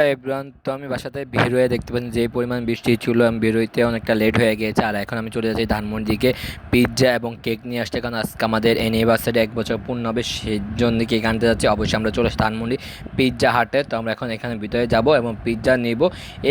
Everyone তো আমি বাসাতে বের হয়ে দেখতে পাচ্ছি যে পরিমাণ বৃষ্টি ছিল, আমি বের হইতে অনেকটা লেট হয়ে গিয়েছে। আর এখন আমি চলে যাচ্ছি ধানমন্ডিকে পিৎজা এবং কেক নিয়ে আসতে, কারণ আজকে আমাদের অ্যানিভার্সারি এক বছর পূর্ণ হবে সেই জন্য কেক আনতে যাচ্ছি। অবশ্যই আমরা চলে আসছি ধানমন্ডি পিৎজা হাটে, তো আমরা এখন এখানে ভিতরে যাব এবং পিৎজা নিব।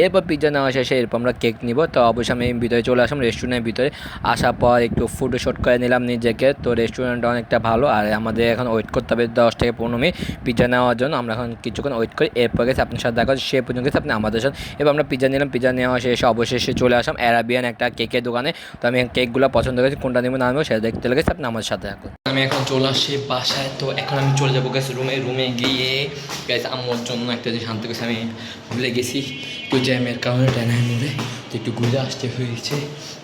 এরপর পিৎজা নেওয়া শেষে এরপর আমরা কেক নিব। তো অবশ্যই আমি ভিতরে চলে আসলাম রেস্টুরেন্টের ভিতরে। আসার পর একটু ফটো শ্যুট করে নিলাম নিজেকে। তো রেস্টুরেন্টটা অনেকটা ভালো। আর আমাদের এখন ওয়েট করতে হবে দশ থেকে পনেরো মিনিট পিৎজা নেওয়ার জন্য। আমরা এখন কিছুক্ষণ ওয়েট করি। এরপর গেছে আপনার সাথে দেখা সে পর্যন্ত আপনি আমাদের সাথে এবার আমরা পিৎজা নিলাম পিৎজা নেওয়া শেষে অবশেষে চলে আসলাম অ্যারাবিয়ান একটা কেকের দোকানে। তো আমি কেকগুলো পছন্দ করেছি, কোনটা নেব না নেব সেটা দেখতে লেগেছে আপনি আমার সাথে থাকুন আমি এখন চলে আসছি বাসায়, তো এখন আমি চলে যাব গেছি রুমে রুমে গিয়ে গেছে আমার জন্য একটা যে শান্ত গেছে, আমি ভুলে গেছি। একটু জ্যামের কারণে টেনে নিলে তো একটু ঘুরে আসতে হয়েছে।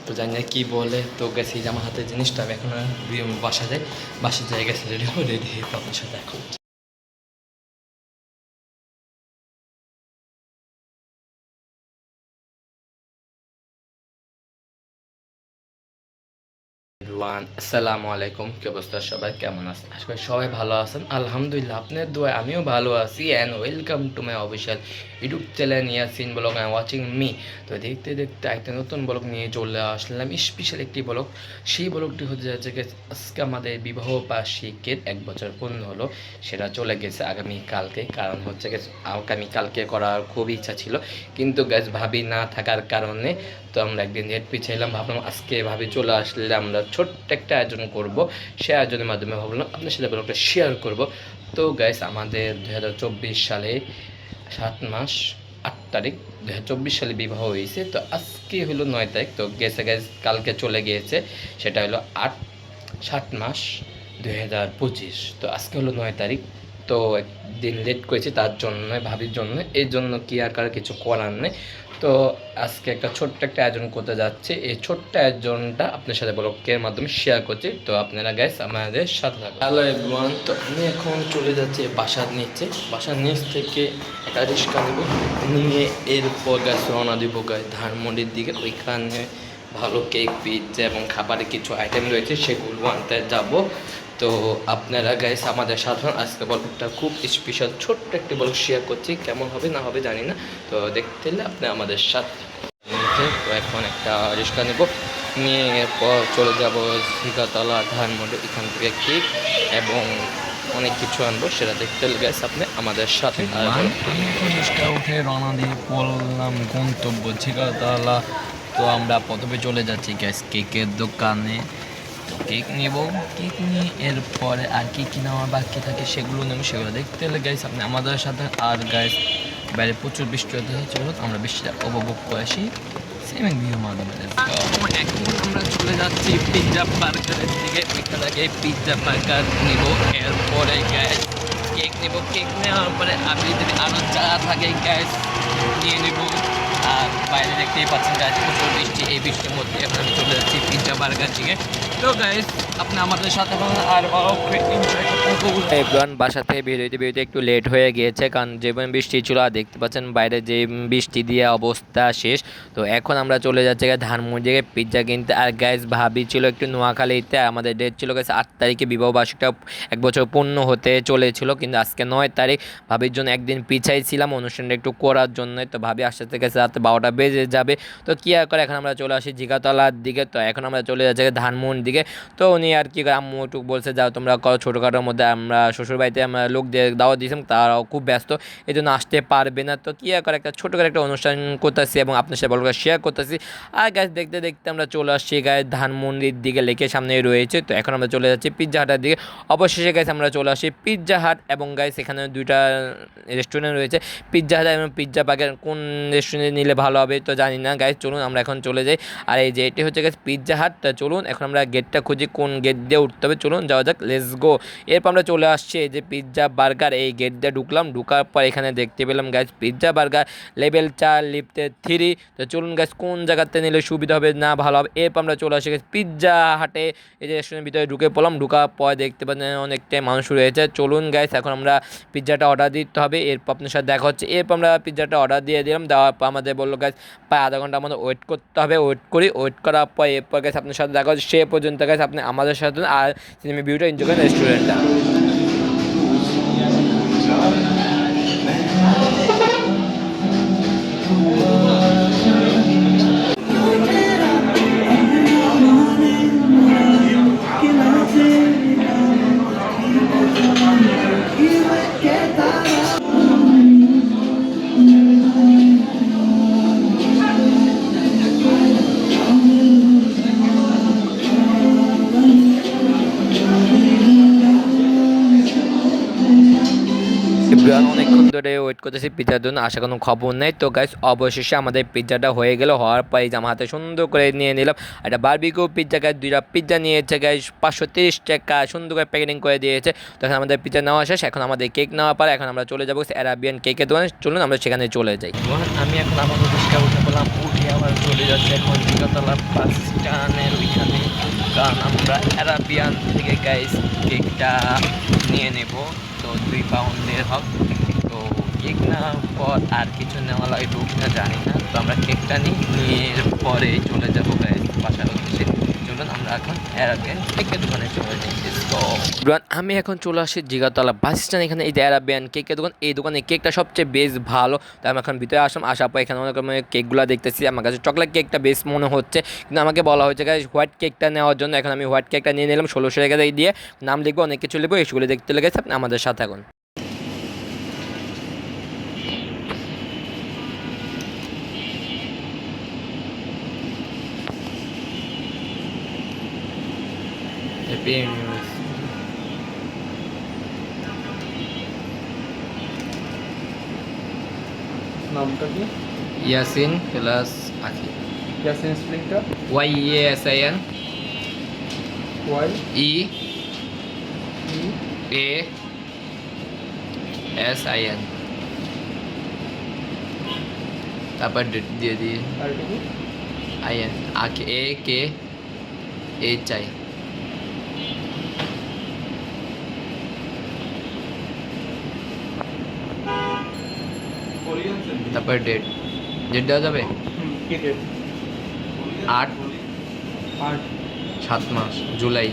তো জানি না কী বলে, তো গেছি যে আমার হাতের জিনিসটা, আমি এখন বাসা যাই বাসা যাই গেছে রেডি হয়ে রেডি হয়ে তো আপনার সাথে এখন। ওয়ান আসসালামু আলাইকুম, কি অবস্থা সবাই? কেমন আছেন? করি সবাই ভালো আছেন। আলহামদুলিল্লাহ, আপনার দোয়ায় আমিও ভালো আছি and welcome to my official YouTube channel Yasin blog I watching me তো দেখতে দেখতে একটা নতুন ব্লগ নিয়ে চলে আসলাম। স্পেশাল একটি ব্লগ সেই ব্লগটি হতে যাচ্ছে আজকে আমাদের বিবাহ বার্ষিকের এক বছর পূর্ণ হলো, সেটা চলে গেছে আগামী কালকে। কারণ হচ্ছে গেছে আগামী কালকে করার খুব ইচ্ছা ছিল। কিন্তু গ্যাস ভাবি না থাকার কারণে তো আমরা একদিন ডেট পিছাইলাম ভাবলাম আজকে ভাবি চলে আসলে আমরা ছোট্ট একটা আয়োজন করব। সে আয়োজনের মাধ্যমে ভাবলাম আপনার সাথে ব্লগটা শেয়ার করব। তো গ্যাস আমাদের দু হাজার চব্বিশ সালে সাত মাস আট তারিখ দু হাজার চব্বিশ সালে বিবাহ হয়েছে। তো আজকে হলো নয় তারিখ। তো গেছে গ্যাস কালকে চলে গিয়েছে। সেটা হলো আট, সাত মাস দু হাজার পঁচিশ। তো আজকে হলো নয় তারিখ। তো একদিন লেট করেছি তার জন্য ভাবির জন্য এই জন্য কি আর কারও কিছু করার নেই। তো আজকে একটা ছোট্ট একটা আয়োজন করতে যাচ্ছে। এই ছোট্ট আয়োজনটা আপনার সাথে ব্লগের মাধ্যমে শেয়ার করছি। তো আপনারা গ্যাস আমাদের সাথে থাকুন। হ্যালো এভরিওয়ান তো আমি এখন চলে যাচ্ছি বাসার নিচে। বাসার নিচ থেকে একটা রিক্সা নেব। নিয়ে এরপর গ্যাস রওনা দিব গায়ে ধানমন্ডির দিকে। ওইখানে ভালো কেক পিৎজা এবং খাবারের কিছু আইটেম রয়েছে, সেগুলো আনতে যাব। তো আপনারা গাইস আমাদের সাধারণ আজকে ব্লগটা খুব স্পেশাল ছোট্ট একটি ব্লগ শেয়ার করছি, কেমন হবে না হবে জানি না। তো দেখতে হলে আপনি আমাদের সাথে তো এখন একটা রিক্সা নেব। নিয়ে এরপর চলে যাব ঝিকাতলা ধানমন্ডি এখান থেকে কেক এবং অনেক কিছু আনব, সেটা দেখতে গাইস আপনি আমাদের সাথে রিক্সা উঠে রওনা দিয়ে পড়লাম গন্তব্য ঝিকাতলা তো আমরা প্রথমে চলে যাচ্ছি গ্যাস কেকের দোকানে। কেক নেব। কেক নিয়ে এরপরে আর কি কি নেওয়া বাকি থাকে সেগুলো নেব সেগুলো দেখতে হলে গাইস আপনি আমাদের সাথে আর গাইস বাইরে প্রচুর বৃষ্টি হতে হচ্ছে আমরা বৃষ্টিটা উপভোগ করে আসি। সেম ভিউ মাধ্যমে এখন আমরা চলে যাচ্ছি পিৎজা বার্গারের দিকে। এখান থেকে পিৎজা বার্গার নিব, এরপরে গ্যাস কেক নেব। কেক নেওয়ার পরে আপনি যদি আরও যা থাকে গ্যাস নিয়ে নেব। আর বাইরে দেখতেই পাচ্ছেন গাছ প্রচুর বৃষ্টি এই বৃষ্টির মধ্যে এখন আমি চলে যাচ্ছি পিৎজা বার্গার দিকে। তো গাইস আপনি আমাদের সাথে আর এভরিওয়ান বাসা থেকে বেরোতে বেরোতে একটু লেট হয়ে গিয়েছে, কারণ যেমন বৃষ্টি ছিল আর দেখতে পাচ্ছেন বাইরে যে বৃষ্টি দিয়ে অবস্থা শেষ, তো এখন আমরা চলে যাচ্ছি ধানমন্ডি থেকে পিৎজা কিনতে। আর গ্যাস ভাবি ছিল একটু নোয়াখালীতে আমাদের ডেট ছিল গেছে আট তারিখে বিবাহ বার্ষিকটা এক বছর পূর্ণ হতে চলেছিল, কিন্তু আজকে নয় তারিখ। ভাবির জন্য একদিন পিছাই ছিলাম, অনুষ্ঠানটা একটু করার জন্য তো ভাবি আসতে থেকে রাত বারোটা বেজে যাবে। তো কী আর করে, এখন আমরা চলে আসি জিগাতলার দিকে। তো এখন আমরা চলে যাচ্ছি ধানমন্ডি দিকে। তো উনি আর কি আম্মু একটু বলছে, যাও তোমরা করো ছোটোখাটোর মধ্যে, আমরা শ্বশুরবাড়িতে আমরা লোক দিয়ে দাওয়া দিয়েছিলাম তারাও খুব ব্যস্ত, এই জন্য আসতে পারবে না। তো কী আর করে, একটা ছোটো করে একটা অনুষ্ঠান করতেছি এবং আপনার সাথে বলব শেয়ার করতেছি। আর গ্যাস দেখতে দেখতে আমরা চলে আসছি গায়ে ধানমন্ডির দিকে, লেকের সামনে রয়েছে। তো এখন আমরা চলে যাচ্ছি পিৎজা হাটের দিকে। অবশেষে গাইস আমরা চলে আসি পিৎজা হাট এবং গাইস এখানে দুইটা রেস্টুরেন্ট রয়েছে। পিৎজা হাট এবং পিৎজা পাকের কোন রেস্টুরেন্টে নিলে ভালো হবে, তো জানি না। গাইস চলুন আমরা এখন চলে যাই। আর এই যে এটি হচ্ছে গাইস পিৎজা হাট চলুন, এখন আমরা গেটটা খুঁজি কোন গেট দিয়ে উঠতে হবে। চলুন, যাওয়া যাক লেস গো এরপর আমরা চলে আসছি এই যে পিৎজা বার্গার এই গেট দিয়ে ঢুকলাম। ঢুকার পর এখানে দেখতে পেলাম গাইস পিৎজা বার্গার লেভেল চার লিফটে থ্রি তো চলুন গাইস কোন জায়গাতে নিলে সুবিধা হবে, না ভালো হবে? এরপর আমরা চলে আসি গাইস পিৎজা হাটে এই যে রেস্টুরেন্টের ভিতরে ঢুকে পড়লাম। ঢুকার পর দেখতে পাচ্ছেন অনেকটাই মানুষ রয়েছে। চলুন গাইস এখন আমরা পিৎজাটা অর্ডার দিতে হবে। এরপর আপনার সাথে দেখা হচ্ছে। এরপর আমরা পিৎজাটা অর্ডার দিয়ে দিলাম। দেওয়ার পর আমাদের বলল গাছ প্রায় আধা ঘণ্টা আমাদের ওয়েট করতে হবে। ওয়েট করি। ওয়েট করার পর এরপর গেছে আপনার সাথে দেখা সে পর্যন্ত গেছে আপনি আমাদের সাথে আর সিনেমা ভিউটা এনজয় করেন রেস্টুরেন্টটা অনেকক্ষণ ধরে ওয়েট করতেছি পিৎজার জন্য, আশা কোনো খবর নেই। তো গাইস অবশেষে আমাদের পিৎজাটা হয়ে গেল, হওয়ার পরে জামা হাতে সুন্দর করে নিয়ে নিলাম। একটা বারবিকিউ পিৎজা গাইস দুইটা পিৎজা নিয়েছে গাইস পাঁচশো তিরিশ টাকা, সুন্দর করে প্যাকেটিং করে দিয়েছে। তখন আমাদের পিৎজা নেওয়া শেষ, এখন আমাদের কেক নেওয়া পারে এখন আমরা চলে যাব অ্যারাবিয়ান কেকের দোকানে। চলুন, আমরা সেখানে চলে যাই। আমি এখন আমার রিক্সা উঠে বললাম উঠে আবার চলে যাচ্ছে এখন জিগাতলা বাস স্ট্যান্ডের ওইখানে। কারণ আমরা অ্যারাবিয়ান থেকে গাইস কেকটা নিয়ে নেব। দুই পাউন্ডের হোক তো কেক নেওয়ার পর আর কিছু নেওয়া লাগবে কিনা জানি না। তো আমরা কেকটা নিই, নিয়ে পরে চলে যাব বাসার উদ্দেশ্যে আমি এখন চলে আসি জিগাতলা বাস স্ট্যান্ড। এখানে এই যে অ্যারাবিয়ান কেকের দোকান, এই দোকানে কেকটা সবচেয়ে বেশ ভালো। তাই আমি এখন ভিতরে আসলাম, আসার পর এখানে অনেক রকমের কেকগুলো দেখতেছি। আমার কাছে চকলেট কেকটা বেশ মনে হচ্ছে। কিন্তু আমাকে বলা হয়েছে, গাইস হোয়াইট কেকটা নেওয়ার জন্য এখন আমি হোয়াইট কেকটা নিয়ে নিলাম, ষোলোশো টাকা দিয়ে। নাম লিখব, অনেক কিছু লিখব এসগুলো দেখতে লেগেছে। আপনি আমাদের সাথে এখন News. নামটা কি? Yasin plus Akhi Yasin স্প্রিংটা Y A S I N Y E A S I N তারপর ডেট দিয়ে কি আই এন আকে এ কে এইচ আই তারপর ডেট ডেট দেওয়া যাবে? আট? আট। সাত মাস জুলাই।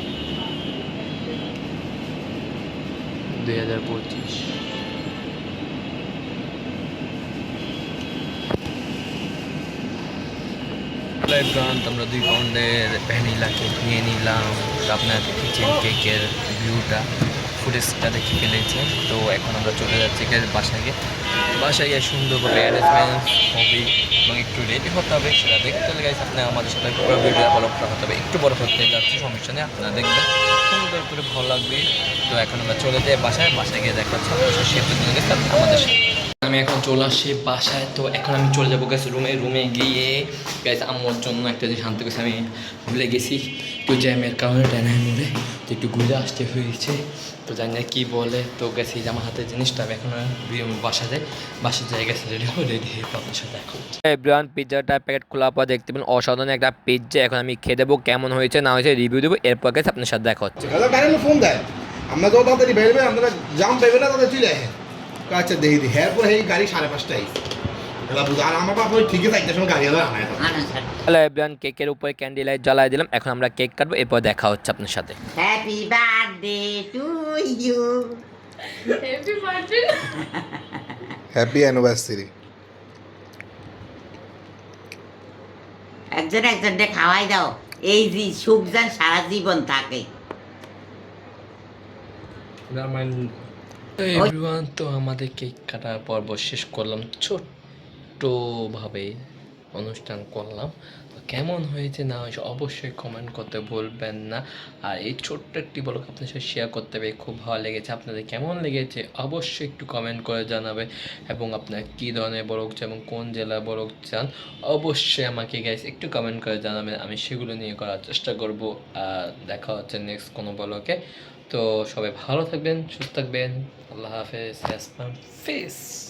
দুই হাজার পঁচিশ। ব্রান্ড আমরা দুই পাউন্ডের ভ্যানিলা কেক নিয়ে নিলাম। আপনার দেখেছেন কেকের ভিউটা ফুটেজটা দেখে ফেলেছে তো এখন আমরা চলে যাচ্ছি বাসায় গিয়ে। বাসায় গিয়ে সুন্দরভাবে অ্যারেঞ্জমেন্ট হবে এবং একটু রেডি হতে হবে, সেটা দেখতে গাইছে আপনার আমাদের সাথে পুরো ভিডিও ফলো হতে হবে। একটু বড় হতে যাচ্ছে, সমস্যা নেই, আপনারা দেখবেন। সুন্দর করে ভালো লাগবে। তো এখন আমরা চলে যাই বাসায়। বাসায় গিয়ে দেখা হচ্ছে আমাদের আমি এখন চলে আসছি বাসায়। তো এখন আমি চলে যাব গেছি রুমে রুমে গিয়ে গেছে আমার জন্য একটা যে শান্ত গেছে, আমি ভুলে গেছি। একটু জ্যামের কারণে ট্রেনের মোড়ে তো একটু ঘুরে আসতে হয়েছে। তো জানি না কী বলে তো গেছি যে আমার হাতে জিনিসটা আমি এখন বাসা যাই বাসা যাই গেছে রেডি হবে রেডি হয়ে আপনার সাথে হচ্ছে এভরিওয়ান পিৎজাটা প্যাকেট খোলার পর দেখতে পেলেন অসাধারণ একটা পিৎজা এখন আমি খেয়ে দেবো কেমন হয়েছে না হয়েছে রিভিউ দেবো এরপর গেছে আপনার সাথে দেখা হচ্ছে। দাদা ফোন দেয়। আমরা যত তাড়াতাড়ি বেরোবে আমরা জাম পেবে না তাদের চলে আসে আচ্ছা দেখি দিই। হ্যাঁ পরে এই গাড়ি সাড়ে পাঁচটায়। হ্যালো এভরিওয়ান কেকের উপরে ক্যান্ডি লাইট জ্বালাই দিলাম। এখন আমরা কেক কাটবো এরপর দেখা হচ্ছে আপনার সাথে। Happy birthday to you. Happy birthday. Happy anniversary একজন একজনকে খাওয়াই দাও। এই যে সুখ যেন সারা জীবন থাকে। তো এভরিওয়ান তো আমাদের কেক কাটার পর্ব শেষ করলাম। ছোট্টভাবে অনুষ্ঠান করলাম। তো কেমন হয়েছে না হয়েছে অবশ্যই কমেন্ট করতে ভুলবেন না। আর এই ছোট্ট একটি ব্লগ আপনার সাথে শেয়ার করতে পেরে খুব ভালো লেগেছে। আপনাদের কেমন লেগেছে অবশ্যই একটু কমেন্ট করে জানাবে। এবং আপনার কী ধরনের ব্লগ চান এবং কোন জেলার ব্লগ চান অবশ্যই আমাকে গ্যাস একটু কমেন্ট করে জানাবেন। আমি সেগুলো নিয়ে করার চেষ্টা করব। আর দেখা হচ্ছে নেক্সট কোনো ব্লগে তো সবাই ভালো থাকবেন, সুস্থ থাকবেন। আল্লাহ হাফেজ ফেস